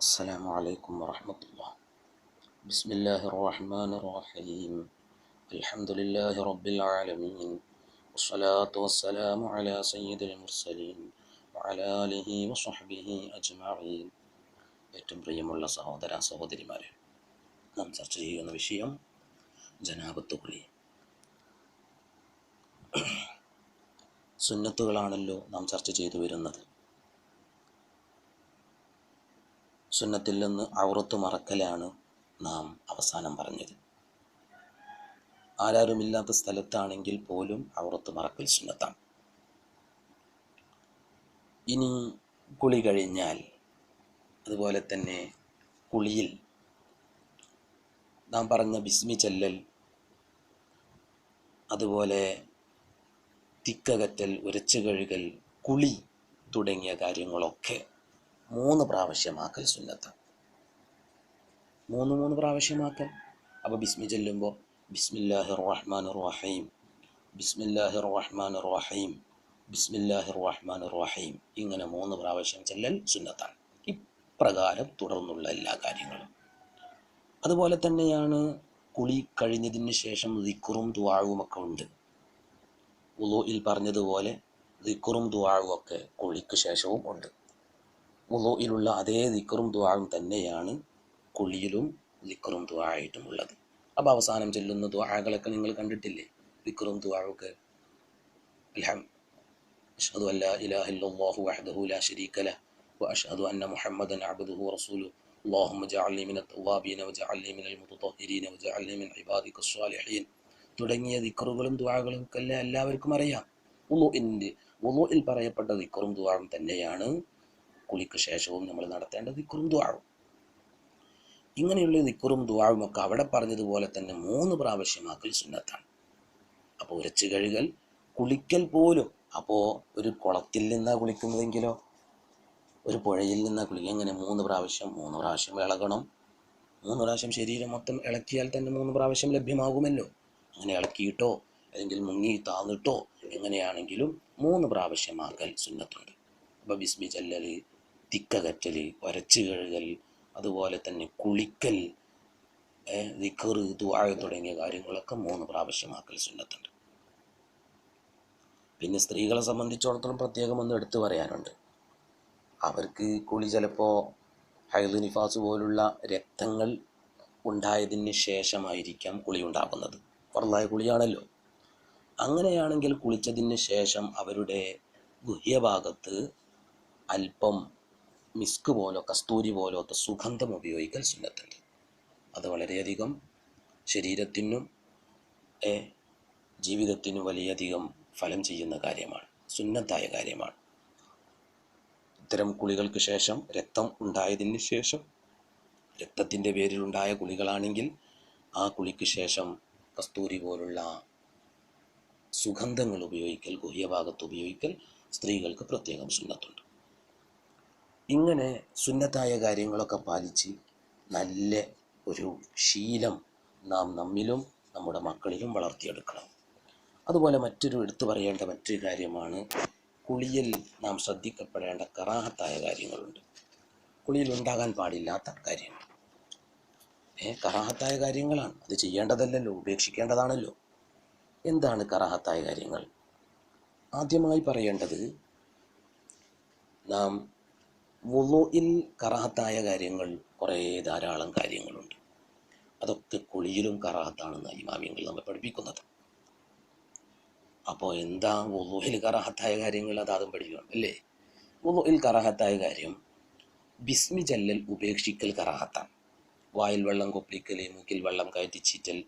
السلام عليكم ورحمة الله بسم الله الرحمن الرحيم الحمد لله رب العالمين والصلاة والسلام على سيد المرسلين وعلى آله وصحبه أجمعين ഏറ്റവും പ്രിയമുള്ള സഹോദര സഹോദരിമാരെ നാം ചർച്ച ചെയ്യുന്ന വിഷയം ജനാപത്ത് കുളി സുന്നത്തുകളാണല്ലോ നാം ചർച്ച ചെയ്തു വരുന്നത് സുന്നത്തിൽ നിന്ന് ഔറത്ത് മറക്കലാണ് നാം അവസാനം പറഞ്ഞത്. ആരാരുമില്ലാത്ത സ്ഥലത്താണെങ്കിൽ പോലും ഔറത്ത് മറക്കൽ സുന്നത്താണ്. ഇനി കുളി കഴിഞ്ഞാൽ അതുപോലെ തന്നെ കുളിയിൽ നാം പറഞ്ഞ ബിസ്മി ചെല്ലൽ അതുപോലെ തിക്കകറ്റൽ ഉരച്ചു കഴുകൽ കുളി തുടങ്ങിയ കാര്യങ്ങളൊക്കെ മൂന്ന് പ്രാവശ്യമാക്കൽ സുന്നത്ത്. മൂന്ന് മൂന്ന് പ്രാവശ്യമാക്കൽ. അപ്പോൾ ബിസ്മി ചെല്ലുമ്പോൾ ബിസ്മില്ലാഹി റഹ്മാൻ റഹീം ബിസ്മില്ലാഹി റഹ്മാൻ റഹീം ബിസ്മില്ലാഹി റഹ്മാൻ റഹീം ഇങ്ങനെ മൂന്ന് പ്രാവശ്യം ചെല്ലൽ സുന്നത്താണ്. ഇപ്രകാരം തുടർന്നുള്ള എല്ലാ കാര്യങ്ങളും. അതുപോലെ തന്നെയാണ് കുളി കഴിഞ്ഞതിന് ശേഷം ദിക്കുറും ദുവാഴും ഒക്കെ ഉണ്ട്. ഉലോയിൽ പറഞ്ഞതുപോലെ ദിക്കുറും ദുവാഴും ഒക്കെ കുളിക്ക് ശേഷവും ഉണ്ട്. ഉലോയിലുള്ള അതേ ദിക്കറും ദുആവും തന്നെയാണ് കുളിയിലും ദിക്കറും ദുആയിട്ടും ഉള്ളത് അപ്പോൾ അവസാനം ചെല്ലുന്ന ദുആകളൊക്കെ നിങ്ങൾ കണ്ടിട്ടില്ലേ ദിക്കറും ദുആവൊക്കെ അൽഹം അഷ്ഹദു അല്ലാ ഇലാഹ ഇല്ലല്ലാഹു വഹ്ദഹു ലാ ശരീക ലഹ് وأشهد أن محمدا عبده ورسوله اللهم اجعلني من التوابين واجعلني من المتطهرين واجعلني من عبادك الصالحين തുടങ്ങിയ ദിക്കറുകളും ദുആകളും ഒക്കെ എല്ലാം എല്ലാവർക്കും അറിയാം ഉളുഇൻ്റെ ഉളുഇൽ പറയപ്പെട്ട ദിക്കറും ദുആവും തന്നെയാണ് കുളിക്ക് ശേഷവും നമ്മൾ നടത്തേണ്ട ദിക്കുറും ദ്വാഴും ഇങ്ങനെയുള്ള ദിക്കുറും ദ്വാഴും ഒക്കെ അവിടെ പറഞ്ഞതുപോലെ തന്നെ മൂന്ന് പ്രാവശ്യമാക്കൽ സുന്നത്താണ്. അപ്പോൾ ഉരച്ചു കഴുകൽ കുളിക്കൽ പോലും അപ്പോൾ ഒരു കുളത്തിൽ നിന്നാണ് കുളിക്കുന്നതെങ്കിലോ ഒരു പുഴയിൽ നിന്നാണ് കുളിക്കുക അങ്ങനെ മൂന്ന് പ്രാവശ്യം മൂന്ന് പ്രാവശ്യം ഇളകണം. മൂന്ന് പ്രാവശ്യം ശരീരം മൊത്തം ഇളക്കിയാൽ തന്നെ മൂന്ന് പ്രാവശ്യം ലഭ്യമാകുമല്ലോ. അങ്ങനെ ഇളക്കിയിട്ടോ അല്ലെങ്കിൽ മുങ്ങി താന്നിട്ടോ എങ്ങനെയാണെങ്കിലും മൂന്ന് പ്രാവശ്യമാക്കൽ സുന്നത്തുണ്ട്. അപ്പോൾ ബിസ്മി ചല്ലൽ തിക്കകറ്റൽ വരച്ചു കഴുകൽ അതുപോലെ തന്നെ കുളിക്കൽ ദിക്കറ് തുടങ്ങിയ കാര്യങ്ങളൊക്കെ മൂന്ന് പ്രാവശ്യമാക്കൽ സുന്നത്തുണ്ട്. പിന്നെ സ്ത്രീകളെ സംബന്ധിച്ചിടത്തോളം പ്രത്യേകം ഒന്ന് എടുത്തു പറയാനുണ്ട്. അവർക്ക് കുളി ചിലപ്പോൾ ഹൈദ് നിഫാസ് പോലുള്ള രക്തങ്ങൾ ഉണ്ടായതിന് ശേഷമായിരിക്കാം കുളി ഉണ്ടാകുന്നത്. പുറത്തായ കുളിയാണല്ലോ. അങ്ങനെയാണെങ്കിൽ കുളിച്ചതിന് ശേഷം അവരുടെ ഗുഹ്യഭാഗത്ത് അല്പം മിസ്ക് പോലോ കസ്തൂരി പോലത്തെ സുഗന്ധം ഉപയോഗിക്കൽ സുന്നത്തുണ്ട്. അത് വളരെയധികം ശരീരത്തിനും ജീവിതത്തിനും വലിയധികം ഫലം ചെയ്യുന്ന കാര്യമാണ്. സുന്നത്തായ കാര്യമാണ്. ഇത്തരം കുളികൾക്ക് ശേഷം രക്തം ഉണ്ടായതിന് ശേഷം രക്തത്തിന്റെ പേരിലുണ്ടായ കുളികളാണെങ്കിൽ ആ കുളിക്ക് ശേഷം കസ്തൂരി പോലുള്ള സുഗന്ധങ്ങൾ ഉപയോഗിക്കൽ ഗുഹ്യഭാഗത്ത് ഉപയോഗിക്കൽ സ്ത്രീകൾക്ക് പ്രത്യേകം സുന്നത്തുണ്ട്. ഇങ്ങനെ സുന്നത്തായ കാര്യങ്ങളൊക്കെ പാലിച്ച് നല്ല ഒരു ശീലം നാം നമ്മിലും നമ്മുടെ മക്കളിലും വളർത്തിയെടുക്കണം. അതുപോലെ മറ്റൊരു എടുത്തു പറയേണ്ട മറ്റൊരു കാര്യമാണ് കുളിയിൽ നാം ശ്രദ്ധിക്കപ്പെടേണ്ട കറാഹത്തായ കാര്യങ്ങളുണ്ട്. കുളിയിൽ ഉണ്ടാകാൻ പാടില്ലാത്ത കാര്യങ്ങൾ. ഏ കറാഹത്തായ കാര്യങ്ങളാണ്. അത് ചെയ്യേണ്ടതല്ലല്ലോ ഉപേക്ഷിക്കേണ്ടതാണല്ലോ. എന്താണ് കറാഹത്തായ കാര്യങ്ങൾ? ആദ്യമായി പറയേണ്ടത് നാം വുളുയിൽ കറാഹത്തായ കാര്യങ്ങൾ കുറേ ധാരാളം കാര്യങ്ങളുണ്ട്. അതൊക്കെ കുളിയിലും കറാഹത്താണെന്ന് ഇമാമിയങ്ങൾ നമ്മൾ പഠിപ്പിക്കുന്നത്. അപ്പോൾ എന്താ വുളുയിൽ കറാഹത്തായ കാര്യങ്ങൾ? അത് അതും പഠിക്കണം അല്ലേ? വുളുയിൽ കറാഹത്തായ കാര്യം ബിസ്മി ജല്ലൽ ഉപേക്ഷിക്കൽ കറാഹത്താണ്. വായിൽ വെള്ളം കൊപ്പിക്കൽ മൂക്കിൽ വെള്ളം കയറ്റിച്ചീറ്റൽ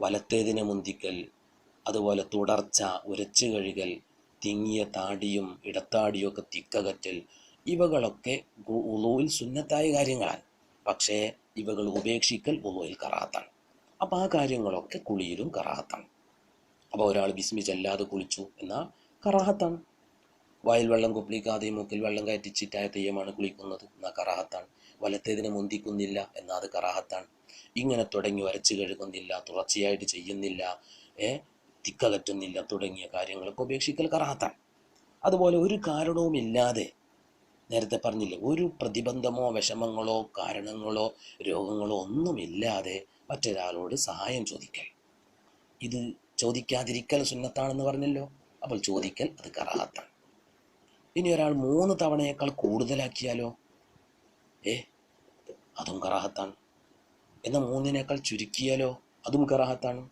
വലത്തേതിനെ മുന്തിക്കൽ അതുപോലെ തുടർച്ച ഉരച്ചു കഴുകൽ തിങ്ങിയ താടിയും ഇടത്താടിയും ഒക്കെ തിക്കകറ്റൽ ഇവകളൊക്കെ ഉളുവിൽ സുന്നത്തായ കാര്യങ്ങളാണ്. പക്ഷേ ഇവകൾ ഉപേക്ഷിക്കൽ ഉളുവിൽ കറാത്താണ്. അപ്പോൾ ആ കാര്യങ്ങളൊക്കെ കുളിയിലും കറാത്താണ്. അപ്പോൾ ഒരാൾ ബിസ്മി കുളിച്ചു എന്നാൽ കറാഹത്താണ് വായിൽ വെള്ളം കുപ്പിളിക്കാതെ മൂക്കിൽ വെള്ളം ചിറ്റായ തെയ്യമാണ് കുളിക്കുന്നത് എന്നാൽ കറാഹത്താണ് വലത്തേതിനെ മുന്തിക്കുന്നില്ല എന്നാൽ അത് കറാഹത്താണ് ഇങ്ങനെ തുടങ്ങി വരച്ച് കഴുകുന്നില്ല തുടർച്ചയായിട്ട് ചെയ്യുന്നില്ല ഏ തിക്കകറ്റുന്നില്ല തുടങ്ങിയ കാര്യങ്ങളൊക്കെ ഉപേക്ഷിക്കൽ കറാഹത്താണ് അതുപോലെ ഒരു കാരണവുമില്ലാതെ നേരത്തെ പറഞ്ഞില്ലേ ഒരു പ്രതിബന്ധമോ വിഷമങ്ങളോ കാരണങ്ങളോ രോഗങ്ങളോ ഒന്നുമില്ലാതെ മറ്റൊരാളോട് സഹായം ചോദിക്കൽ. ഇത് ചോദിക്കാതിരിക്കൽ സുന്നത്താണെന്ന് പറഞ്ഞല്ലോ അപ്പോൾ ചോദിക്കൽ അത് കറാത്താണ്. ഇനി ഒരാൾ മൂന്ന് തവണയേക്കാൾ കൂടുതലാക്കിയാലോ? ഏ അതും കറാഹത്താണ് എന്നാൽ മൂന്നിനേക്കാൾ ചുരുക്കിയാലോ? അതും കറാഹത്താണ്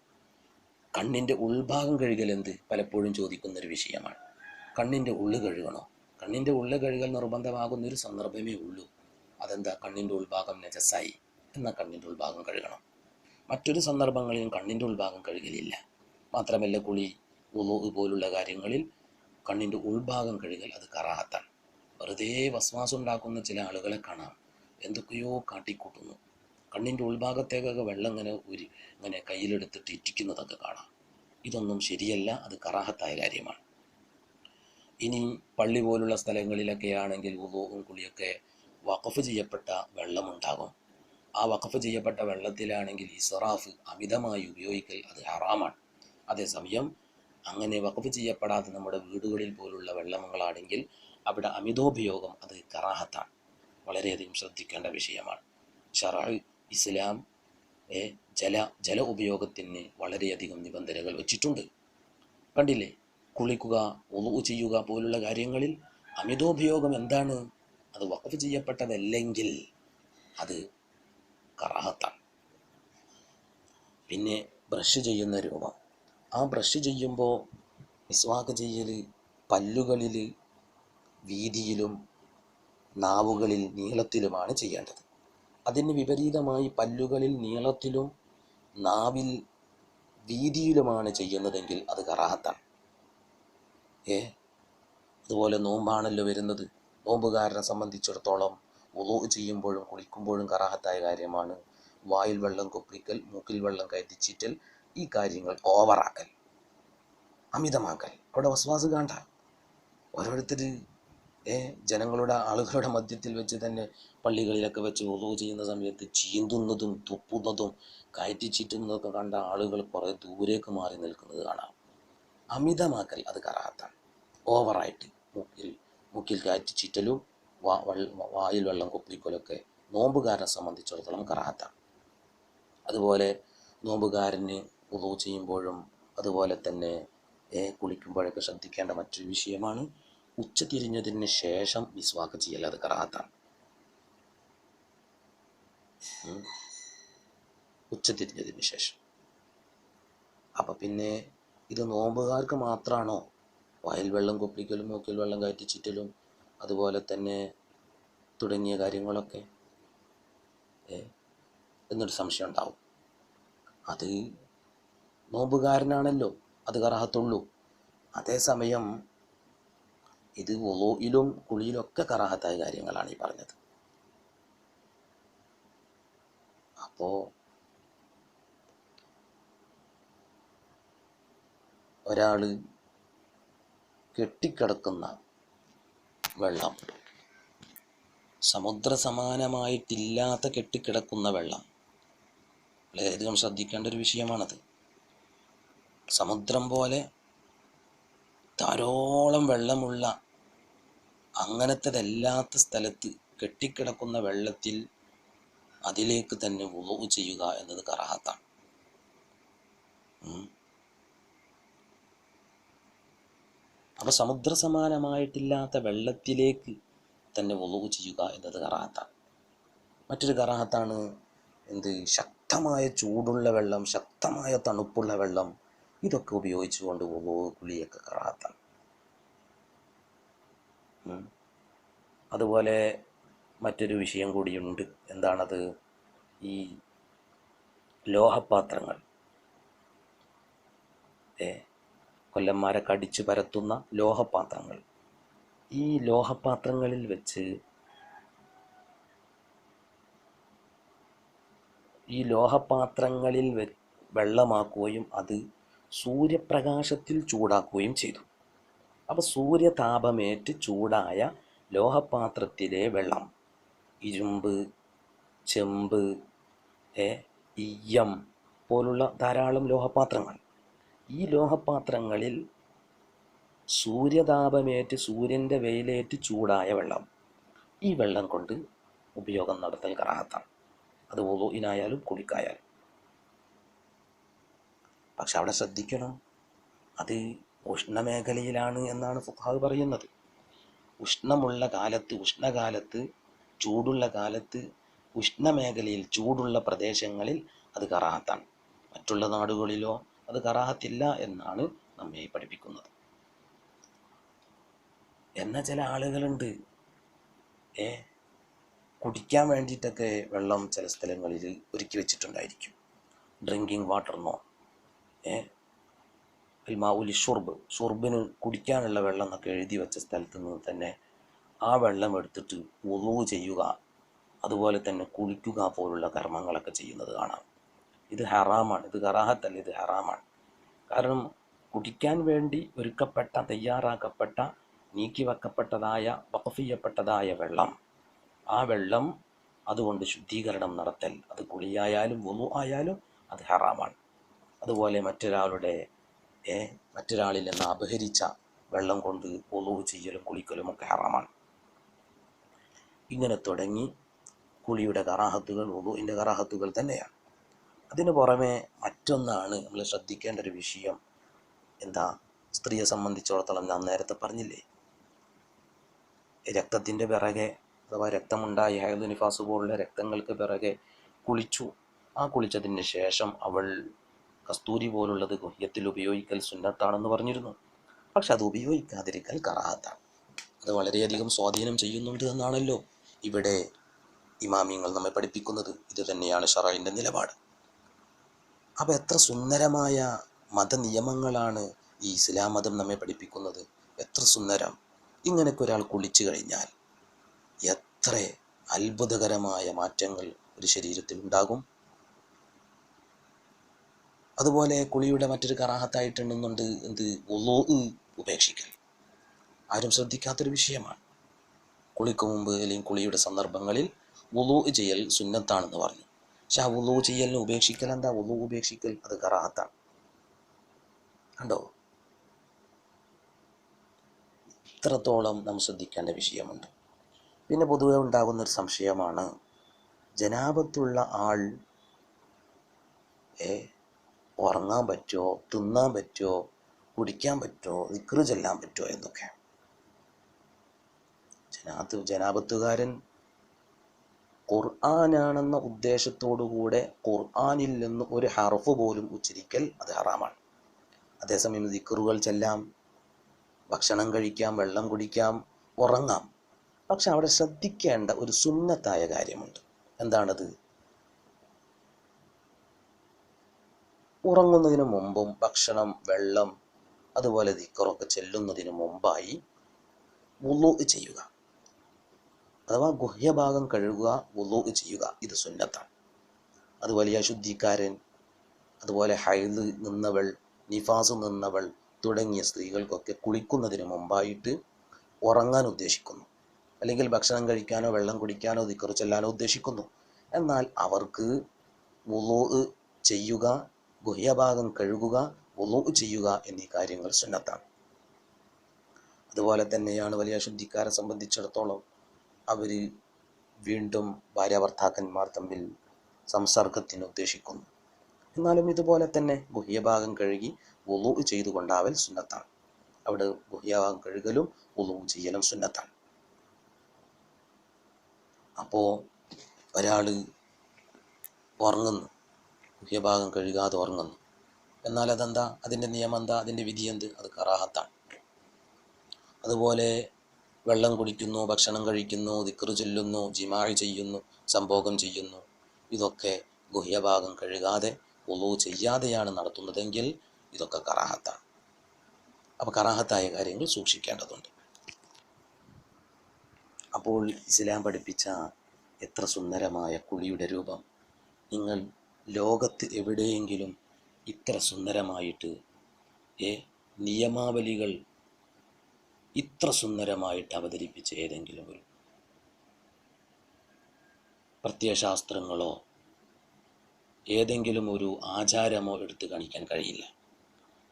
കണ്ണിന്റെ ഉൾഭാഗം കഴുകൽ എന്ത്? പലപ്പോഴും ചോദിക്കുന്നൊരു വിഷയമാണ്. കണ്ണിന്റെ ഉള്ളു കഴുകണോ? കണ്ണിന്റെ ഉള്ളു കഴുകൽ നിർബന്ധമാകുന്ന ഒരു സന്ദർഭമേ ഉള്ളൂ. അതെന്താ? കണ്ണിന്റെ ഉൾഭാഗം നജസായി. എന്നാൽ കണ്ണിന്റെ ഉൾഭാഗം കഴുകണം? മറ്റൊരു സന്ദർഭങ്ങളിലും കണ്ണിന്റെ ഉൾഭാഗം കഴുകലില്ല. മാത്രമല്ല കുളി ഉളു പോലുള്ള കാര്യങ്ങളിൽ കണ്ണിന്റെ ഉൾഭാഗം കഴുകൽ അത് കറാഹത്താണ്. വെറുതെ വസ്വാസം ഉണ്ടാക്കുന്ന ചില ആളുകളെ കാണാം. എന്തൊക്കെയോ കാട്ടിക്കൂട്ടുന്നു. കണ്ണിന്റെ ഉൾഭാഗത്തേക്കൊക്കെ വെള്ളം ഇങ്ങനെ ഉരി ഇങ്ങനെ കയ്യിലെടുത്തിട്ട് ഇറ്റിക്കുന്നതൊക്കെ കാണാം. ഇതൊന്നും ശരിയല്ല അത് കറാഹത്തായ കാര്യമാണ്. ഇനി പള്ളി പോലുള്ള സ്ഥലങ്ങളിലൊക്കെ ആണെങ്കിൽ ഉദോവും കുളിയൊക്കെ വഖഫ് ചെയ്യപ്പെട്ട വെള്ളമുണ്ടാകും. ആ വഖഫ് ചെയ്യപ്പെട്ട വെള്ളത്തിലാണെങ്കിൽ ഈ സൊറാഫ് അമിതമായി ഉപയോഗിക്കൽ അത് ഹറാമാണ്. അതേസമയം അങ്ങനെ വഖഫ് ചെയ്യപ്പെടാത്ത നമ്മുടെ വീടുകളിൽ പോലുള്ള വെള്ളങ്ങളാണെങ്കിൽ അവിടെ അമിതോപയോഗം അത് കറാഹത്താണ്. വളരെയധികം ശ്രദ്ധിക്കേണ്ട വിഷയമാണ്. ഷറാ ഇസ്ലാം ജല ജല ഉപയോഗത്തിന് വളരെയധികം നിബന്ധനകൾ വച്ചിട്ടുണ്ട്. കണ്ടില്ലേ? കുളിക്കുക ഒളു ചെയ്യുക പോലുള്ള കാര്യങ്ങളിൽ അമിതോപയോഗം എന്താണ്? അത് വഖഫ് ചെയ്യപ്പെട്ടതല്ലെങ്കിൽ അത് കറാഹത്താണ്. പിന്നെ ബ്രഷ് ചെയ്യുന്ന രൂപം. ആ ബ്രഷ് ചെയ്യുമ്പോൾ മിസ്വാക്ക് ചെയ്യൽ പല്ലുകളിൽ വീതിയിലും നാവുകളിൽ നീളത്തിലുമാണ് ചെയ്യേണ്ടത്. അതിന് വിപരീതമായി പല്ലുകളിൽ നീളത്തിലും നാവിൽ വീതിയിലുമാണ് ചെയ്യുന്നതെങ്കിൽ അത് കറാഹത്താണ്. ഏ? അതുപോലെ നോമ്പാണല്ലോ വരുന്നത്. നോമ്പുകാരനെ സംബന്ധിച്ചിടത്തോളം ഉളു ചെയ്യുമ്പോഴും കുളിക്കുമ്പോഴും കറാഹത്തായ കാര്യമാണ്. വായിൽ വെള്ളം കൊപ്പിക്കൽ മൂക്കിൽ വെള്ളം കയറ്റിച്ചിറ്റൽ ഈ കാര്യങ്ങൾ ഓവറാക്കൽ അമിതമാക്കൽ. അവിടെ വസ്വാസ് കാണ്ട. ഓരോരുത്തർ ഏ ജനങ്ങളുടെ ആളുകളുടെ മധ്യത്തിൽ വെച്ച് തന്നെ പള്ളികളിലൊക്കെ വെച്ച് ഉളു ചെയ്യുന്ന സമയത്ത് ചീന്തുന്നതും തുപ്പുന്നതും കയറ്റിച്ചിറ്റുന്നതൊക്കെ കണ്ട ആളുകൾ കുറേ ദൂരേക്ക് മാറി നിൽക്കുന്നത് കാണാം. അമിതമാക്കൽ അത് കറാത്താണ്. ഓവറായിട്ട് മൂക്കിൽ മൂക്കിൽ കയറ്റി ചീറ്റലും വാ വായിൽ വെള്ളം കൊപ്പിക്കലൊക്കെ നോമ്പുകാരനെ സംബന്ധിച്ചിടത്തോളം കറാത്താണ്. അതുപോലെ നോമ്പുകാരന് ഉദു ചെയ്യുമ്പോഴും അതുപോലെ തന്നെ കുളിക്കുമ്പോഴൊക്കെ ശ്രദ്ധിക്കേണ്ട മറ്റൊരു വിഷയമാണ് ഉച്ച തിരിഞ്ഞതിന് ശേഷം വിസ്വാക്ക് ചെയ്യൽ അത് കറാത്താണ്. ഉച്ച തിരിഞ്ഞതിന് ശേഷം. അപ്പം പിന്നെ ഇത് നോമ്പുകാർക്ക് മാത്രമാണോ വായിൽ വെള്ളം കൊപ്പിക്കലും മൂക്കിൽ വെള്ളം കയറ്റി ചുറ്റലും അതുപോലെ തന്നെ തുടങ്ങിയ കാര്യങ്ങളൊക്കെ? എന്നൊരു സംശയം ഉണ്ടാവും. അത് നോമ്പുകാരനാണല്ലോ അത് കറാഹത്തുള്ളൂ. അതേസമയം ഇത് ഒലോയിലും കുളിയിലൊക്കെ കറാഹത്തായ കാര്യങ്ങളാണ് ഈ പറഞ്ഞത്. അപ്പോൾ ഒരാൾ കെട്ടിക്കിടക്കുന്ന വെള്ളം. സമുദ്ര സമാനമായിട്ടില്ലാത്ത കെട്ടിക്കിടക്കുന്ന വെള്ളം. വളരെയധികം ശ്രദ്ധിക്കേണ്ട ഒരു വിഷയമാണത്. സമുദ്രം പോലെ ധാരോളം വെള്ളമുള്ള അങ്ങനത്തെതല്ലാത്ത സ്ഥലത്ത് കെട്ടിക്കിടക്കുന്ന വെള്ളത്തിൽ അതിലേക്ക് തന്നെ ഉളവ് ചെയ്യുക എന്നത് കറാഹത്താണ്. ഉം. അപ്പൊ സമുദ്ര സമാനമായിട്ടില്ലാത്ത വെള്ളത്തിലേക്ക് തന്നെ ഒതുവ് ചെയ്യുക എന്നത് കറാഹത്താണ് മറ്റൊരു കറാഹത്താണ് എന്ത്? ശക്തമായ ചൂടുള്ള വെള്ളം ശക്തമായ തണുപ്പുള്ള വെള്ളം ഇതൊക്കെ ഉപയോഗിച്ചുകൊണ്ട് ഒതുവ് കുളിയൊക്കെ കറാഹത്താണ് അതുപോലെ മറ്റൊരു വിഷയം കൂടിയുണ്ട്. എന്താണത്? ഈ ലോഹപാത്രങ്ങൾ. ഏ? കൊല്ലന്മാരെ കടിച്ചു പരത്തുന്ന ലോഹപാത്രങ്ങൾ. ഈ ലോഹപാത്രങ്ങളിൽ വെച്ച് ഈ ലോഹപാത്രങ്ങളിൽ വെള്ളമാക്കുകയും അത് സൂര്യപ്രകാശത്തിൽ ചൂടാക്കുകയും ചെയ്തു. അപ്പോൾ സൂര്യതാപമേറ്റ് ചൂടായ ലോഹപാത്രത്തിലെ വെള്ളം ഇരുമ്പ് ചെമ്പ് ഇയ്യം പോലുള്ള ധാരാളം ലോഹപാത്രങ്ങൾ. ഈ ലോഹപാത്രങ്ങളിൽ സൂര്യതാപമേറ്റ് സൂര്യന്റെ വെയിലേറ്റ് ചൂടായ വെള്ളം ഈ വെള്ളം കൊണ്ട് ഉപയോഗം നടത്തൽ കറാഹത്താണ് അത് ഒലുവിനായാലും കുളിക്കായാലും. പക്ഷെ അവിടെ ശ്രദ്ധിക്കണം. അത് ഉഷ്ണമേഖലയിലാണ് എന്നാണ് ഫുഹാവ് പറയുന്നത്. ഉഷ്ണമുള്ള കാലത്ത് ഉഷ്ണകാലത്ത് ചൂടുള്ള കാലത്ത് ഉഷ്ണമേഖലയിൽ ചൂടുള്ള പ്രദേശങ്ങളിൽ അത് കറാഹത്താണ് മറ്റുള്ള നാടുകളിലോ അത് കറാഹത്തില്ല എന്നാണ് നമ്മെ പഠിപ്പിക്കുന്നത്. എന്ന ചില ആളുകളുണ്ട്. ഏ? കുടിക്കാൻ വേണ്ടിയിട്ടൊക്കെ വെള്ളം ചില സ്ഥലങ്ങളിൽ ഒരുക്കി വെച്ചിട്ടുണ്ടായിരിക്കും. ഡ്രിങ്കിങ് വാട്ടർന്നോ ഏ? മാവുലി ഷുർബ്. ഷുർബിന് കുടിക്കാനുള്ള വെള്ളം എന്നൊക്കെ എഴുതി വെച്ച സ്ഥലത്ത് നിന്ന് തന്നെ ആ വെള്ളം എടുത്തിട്ട് ഒളിവ് ചെയ്യുക. അതുപോലെ തന്നെ കുളിക്കുക പോലുള്ള കർമ്മങ്ങളൊക്കെ ചെയ്യുന്നത് കാണാം. ഇത് ഹറാമാണ്. ഇത് കറാഹത്തല്ല ഇത് ഹറാമാണ്. കാരണം കുടിക്കാൻ വേണ്ടി ഒരുക്കപ്പെട്ട തയ്യാറാക്കപ്പെട്ട നീക്കി വെക്കപ്പെട്ടതായ വഖഫ് വെള്ളം ആ വെള്ളം അതുകൊണ്ട് ശുദ്ധീകരണം നടത്തൽ. അത് കുളിയായാലും വുളു ആയാലും അത് ഹറാമാണ്. അതുപോലെ മറ്റൊരാളുടെ മറ്റൊരാളിൽ നിന്ന് അപഹരിച്ച വെള്ളം കൊണ്ട് വുളു ചെയ്യലും കുളിക്കലും ഒക്കെ ഹറാമാണ്. ഇങ്ങനെ തുടങ്ങി കുളിയുടെ കറാഹത്തുകൾ വുളുവിന്റെ കറാഹത്തുകൾ തന്നെയാണ്. അതിന് പുറമെ മറ്റൊന്നാണ് നമ്മൾ ശ്രദ്ധിക്കേണ്ട ഒരു വിഷയം. എന്താ? സ്ത്രീയെ സംബന്ധിച്ചിടത്തോളം ഞാൻ നേരത്തെ പറഞ്ഞില്ലേ? രക്തത്തിന്റെ പിറകെ അഥവാ രക്തമുണ്ടായി ഹൈദ് നിഫാസ് പോലുള്ള രക്തങ്ങൾക്ക് പിറകെ കുളിച്ചു. ആ കുളിച്ചതിന് ശേഷം അവൾ കസ്തൂരി പോലുള്ളത് ഗുഹ്യത്തിൽ ഉപയോഗിക്കൽ സുന്നത്താണെന്ന് പറഞ്ഞിരുന്നു. പക്ഷെ അത് ഉപയോഗിക്കാതിരിക്കൽ കറാത്താണ് അത് വളരെയധികം സ്വാധീനം ചെയ്യുന്നുണ്ട് എന്നാണല്ലോ ഇവിടെ ഇമാമിയങ്ങൾ നമ്മെ പഠിപ്പിക്കുന്നത്. ഇത് തന്നെയാണ് ഷറൈന്റെ നിലപാട്. അപ്പോൾ എത്ര സുന്ദരമായ മതനിയമങ്ങളാണ് ഈ ഇസ്ലാം മതം നമ്മെ പഠിപ്പിക്കുന്നത്? എത്ര സുന്ദരം? ഇങ്ങനെയൊക്കെ ഒരാൾ കുളിച്ചു കഴിഞ്ഞാൽ എത്ര അത്ഭുതകരമായ മാറ്റങ്ങൾ ഒരു ശരീരത്തിൽ ഉണ്ടാകും? അതുപോലെ കുളിയുടെ മറ്റൊരു കറാഹത്തായിട്ടുണ്ടെന്നുണ്ട് എന്ത്? ഒലോ ഉപേക്ഷിക്കൽ. ആരും ശ്രദ്ധിക്കാത്തൊരു വിഷയമാണ്. കുളിക്ക് മുമ്പ് അല്ലെങ്കിൽ കുളിയുടെ സന്ദർഭങ്ങളിൽ ഒലോ ചെയ്യൽ സുന്നത്താണെന്ന് പറഞ്ഞു. പക്ഷെ ആ ഉള്ളു ചെയ്യലിന് ഉപേക്ഷിക്കൽ എന്താ? ഉള്ളു ഉപേക്ഷിക്കൽ അത് കറാത്താണ്. കണ്ടോ? ഇത്രത്തോളം നാം ശ്രദ്ധിക്കേണ്ട വിഷയമുണ്ട്. പിന്നെ പൊതുവെ ഉണ്ടാകുന്ന ഒരു സംശയമാണ് ജനാപത്തുള്ള ആൾ ഉറങ്ങാൻ പറ്റുമോ തിന്നാൻ പറ്റുമോ കുടിക്കാൻ പറ്റുമോ വിക്റ് ചെല്ലാൻ പറ്റുമോ എന്നൊക്കെ. ജനാത്ത് ജനാപത്തുകാരൻ ഖുർആനാണെന്ന ഉദ്ദേശത്തോടുകൂടെ ഖുർആനിൽ നിന്ന് ഒരു ഹർഫ് പോലും ഉച്ചരിക്കൽ അത് ഹറാമാണ്. അതേസമയം ദിക്കറുകൾ ചെല്ലാം ഭക്ഷണം കഴിക്കാം വെള്ളം കുടിക്കാം ഉറങ്ങാം. പക്ഷെ അവിടെ ശ്രദ്ധിക്കേണ്ട ഒരു സുന്നത്തായ കാര്യമുണ്ട്. എന്താണത്? ഉറങ്ങുന്നതിന് മുമ്പും ഭക്ഷണം വെള്ളം അതുപോലെ ദിക്കറൊക്കെ ചെല്ലുന്നതിന് മുമ്പായി വുളു ചെയ്യുക. അഥവാ ഗുഹ്യഭാഗം കഴുകുക വുളു ചെയ്യുക ഇത് സുന്നത്താണ്. അതുപോലെ അശുദ്ധിക്കാരൻ ശുദ്ധിക്കാരൻ അതുപോലെ ഹൈദ് നിന്നവൾ നിഫാസ് നിന്നവൾ തുടങ്ങിയ സ്ത്രീകൾക്കൊക്കെ കുളിക്കുന്നതിന് മുമ്പായിട്ട് ഉറങ്ങാൻ ഉദ്ദേശിക്കുന്നു. അല്ലെങ്കിൽ ഭക്ഷണം കഴിക്കാനോ വെള്ളം കുടിക്കാനോ ദിക്കറ് ചെല്ലാനോ ഉദ്ദേശിക്കുന്നു. എന്നാൽ അവർക്ക് വുളു ചെയ്യുക ഗുഹ്യഭാഗം കഴുകുക വുളു ചെയ്യുക എന്നീ കാര്യങ്ങൾ സുന്നത്താണ്. അതുപോലെ തന്നെയാണ് വലിയ ശുദ്ധിക്കാരെ സംബന്ധിച്ചിടത്തോളം അവർ വീണ്ടും ഭാര്യാഭർത്താക്കന്മാർ തമ്മിൽ സംസർഗത്തിന് ഉദ്ദേശിക്കുന്നു. എന്നാലും ഇതുപോലെ തന്നെ ഗുഹ്യഭാഗം കഴുകി വുളു ചെയ്തുകൊണ്ടാവൽ സുന്നത്താണ്. അവിടെ ഗുഹ്യഭാഗം കഴുകലും ഉളു ചെയ്യലും സുന്നത്താണ്. അപ്പോൾ ഒരാൾ ഉറങ്ങുന്നു. ഗുഹ്യഭാഗം കഴുകാതെ ഉറങ്ങുന്നു. എന്നാൽ അതെന്താ? അതിന്റെ നിയമം എന്താ? അതിന്റെ വിധി എന്ത്? അത് കറാഹത്താണ്. അതുപോലെ വെള്ളം കുടിക്കുന്നു ഭക്ഷണം കഴിക്കുന്നു ദിക്റ് ചൊല്ലുന്നു ജിമാഴ് ചെയ്യുന്നു സംഭോഗം ചെയ്യുന്നു. ഇതൊക്കെ ഗുഹ്യഭാഗം കഴുകാതെ വുളു ചെയ്യാതെയാണ് നടത്തുന്നതെങ്കിൽ ഇതൊക്കെ കറാഹത്താണ്. അപ്പോൾ കറാഹത്തായ കാര്യങ്ങൾ സൂക്ഷിക്കേണ്ടതുണ്ട്. അപ്പോൾ ഇസ്ലാം പഠിപ്പിച്ച എത്ര സുന്ദരമായ കുളിയുടെ രൂപം. നിങ്ങൾ ലോകത്ത് എവിടെയെങ്കിലും ഇത്ര സുന്ദരമായിട്ട് ഏ നിയമാവലികൾ ഇത്ര സുന്ദരമായിട്ട് അവതരിപ്പിച്ച ഏതെങ്കിലും ഒരു പ്രത്യയശാസ്ത്രങ്ങളോ ഏതെങ്കിലും ഒരു ആചാരമോ എടുത്തു കാണിക്കാൻ കഴിയില്ല.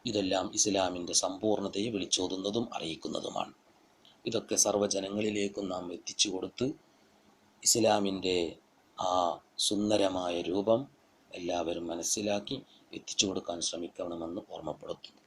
ഇതെല്ലാം ഇസ്ലാമിന്റെ സമ്പൂർണതയെ വിളിച്ചോതുന്നതും അറിയിക്കുന്നതുമാണ്. ഇതൊക്കെ സർവജനങ്ങളിലേക്കും നാം എത്തിച്ചു കൊടുത്ത് ഇസ്ലാമിന്റെ ആ സുന്ദരമായ രൂപം എല്ലാവരും മനസ്സിലാക്കി എത്തിച്ചു കൊടുക്കാൻ ശ്രമിക്കണമെന്ന് ഓർമ്മപ്പെടുത്തുന്നു.